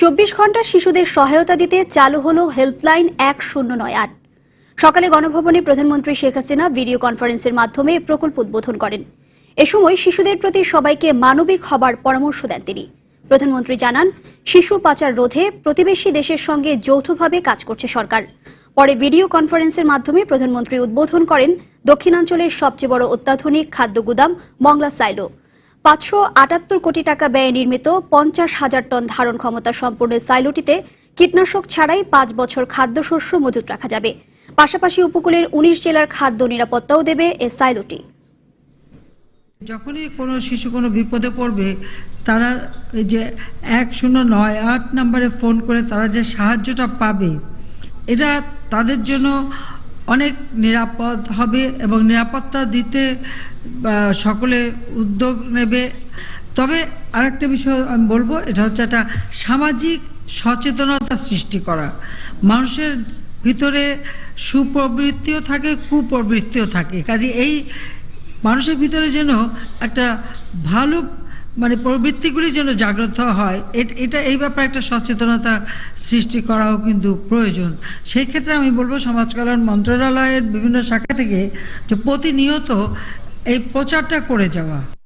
চব্বিশ ঘণ্টা শিশুদের সহায়তা দিতে চালু হল হেল্পলাইন এক শূন্য নয় আট। সকালে গণভবনে প্রধানমন্ত্রী শেখ হাসিনা ভিডিও কনফারেন্সের মাধ্যমে প্রকল্প উদ্বোধন করেন। এ সময় শিশুদের প্রতি সবাইকে মানবিক হবার পরামর্শ দেন তিনি। প্রধানমন্ত্রী জানান, শিশু পাচার রোধে প্রতিবেশী দেশের সঙ্গে যৌথভাবে কাজ করছে সরকার। পরে ভিডিও কনফারেন্সের মাধ্যমে প্রধানমন্ত্রী উদ্বোধন করেন দক্ষিণাঞ্চলের সবচেয়ে বড় অত্যাধুনিক খাদ্য গুদাম মংলা সাইলো। পাঁচশো আটাত্তর কোটি টাকা ব্যয়ে নির্মিত পঞ্চাশ হাজার টন ধারণ ক্ষমতা সম্পন্ন সাইলোটিতে কীটনাশক ছাড়াই পাঁচ বছর খাদ্যশস্য মজুত রাখা যাবে। পাশাপাশি উপকূলের উনিশ জেলার খাদ্য নিরাপত্তাও দেবে এ সাইলোটি। যখনই কোনো শিশু কোনো বিপদে পড়বে, তারা এই যে এক শূন্য নয় আট নম্বরে ফোন করে তারা যে সাহায্যটা পাবে, এটা তাদের জন্য অনেক নিরাপদ হবে এবং নিরাপত্তা দিতে সকলে উদ্যোগ নেবে। তবে আরেকটা বিষয় আমি বলব, এটা হচ্ছে একটা সামাজিক সচেতনতা সৃষ্টি করা। মানুষের ভিতরে সুপ্রবৃত্তিও থাকে, কুপ্রবৃত্তিও থাকে। কাজে এই মানুষের ভিতরে যেন একটা ভালো মানে প্রবৃত্তিগুলি যেন জাগ্রত হয়, এট- এই ব্যাপারে একটা সচেতনতা সৃষ্টি করাও কিন্তু প্রয়োজন। সেই ক্ষেত্রে আমি বলব সমাজ কল্যাণ মন্ত্রণালয়ের বিভিন্ন শাখা থেকে যে প্রতিনিয়ত এই প্রচারটা করে যাওয়া।